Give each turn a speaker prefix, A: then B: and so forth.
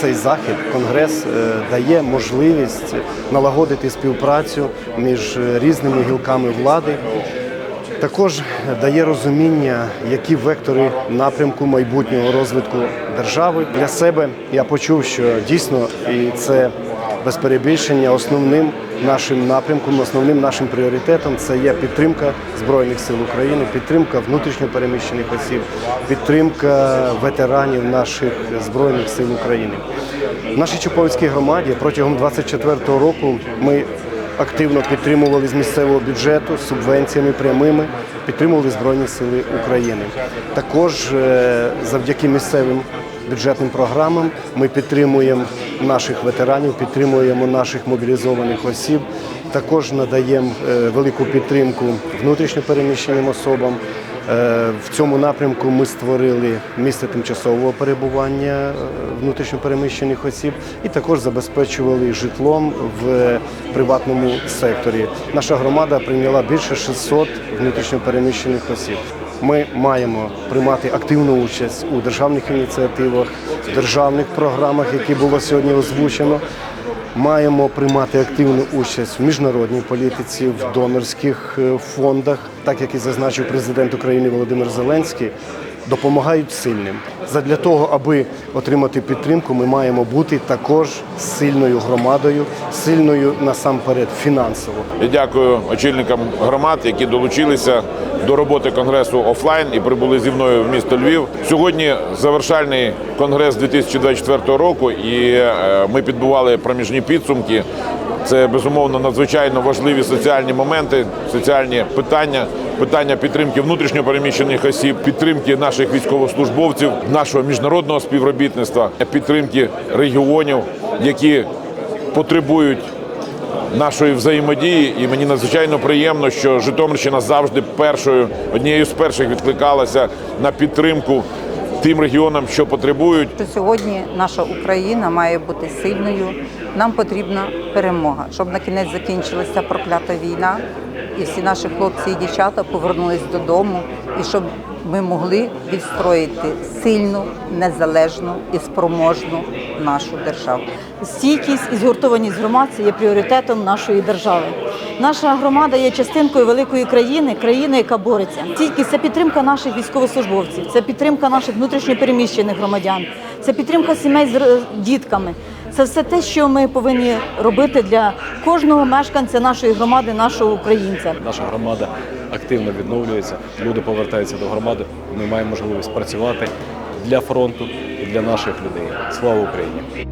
A: цей захід, конгрес, е, дає можливість налагодити співпрацю між е, різними гілками влади. Також дає розуміння, які вектори напрямку майбутнього розвитку держави. Для себе я почув, що дійсно і це без перебільшення основним нашим напрямком, основним нашим пріоритетом це є підтримка Збройних сил України, підтримка внутрішньопереміщених осіб, підтримка ветеранів наших Збройних сил України. В нашій Чуповицькій громаді протягом 24-го року ми активно підтримували з місцевого бюджету субвенціями прямими, підтримували Збройні Сили України. Також е, завдяки місцевим бюджетним програмам ми підтримуємо наших ветеранів, підтримуємо наших мобілізованих осіб. Також надаємо е, велику підтримку внутрішньопереміщеним особам. Е, В цьому напрямку ми створили місце тимчасового перебування е, внутрішньопереміщених осіб і також забезпечували житлом в приватному секторі. Наша громада прийняла більше 600 внутрішньопереміщених осіб. Ми маємо приймати активну участь у державних ініціативах, державних програмах, які було сьогодні озвучено. Маємо приймати активну участь в міжнародній політиці, в донорських е, фондах, так як і зазначив президент України Володимир Зеленський, допомагають сильним. Задля того, аби отримати підтримку, ми маємо бути також сильною громадою, сильною насамперед фінансово.
B: Я дякую очільникам громад, які долучилися до роботи конгресу офлайн і прибули зі мною в місто Львів. Сьогодні завершальний конгрес 2024 року, і е, ми підбували проміжні підсумки. Це безумовно надзвичайно важливі соціальні моменти, соціальні питання, питання підтримки внутрішньо переміщених осіб, підтримки наших військовослужбовців, нашого міжнародного співробітництва, підтримки регіонів, які потребують нашої взаємодії, і мені надзвичайно приємно, що Житомирщина завжди першою однією з перших відкликалася на підтримку тим регіонам, що потребують.
C: що сьогодні наша Україна має бути сильною. Нам потрібна перемога, щоб на кінець закінчилася проклята війна, і всі наші хлопці і дівчата повернулись додому, і щоб ми могли відстроїти сильну, незалежну і спроможну нашу державу.
D: Стійкість і згуртованість громад це є пріоритетом нашої держави. Наша громада є частинкою великої країни, країни, яка бореться. Стійкість це підтримка наших військовослужбовців, це підтримка наших внутрішньопереміщених громадян, це підтримка сімей з дітками. Це все те, що ми повинні робити для кожного мешканця нашої громади, нашого українця.
E: Наша громада активно відновлюється, люди повертаються до громади. Ми маємо можливість працювати для фронту і для наших людей. Слава Україні!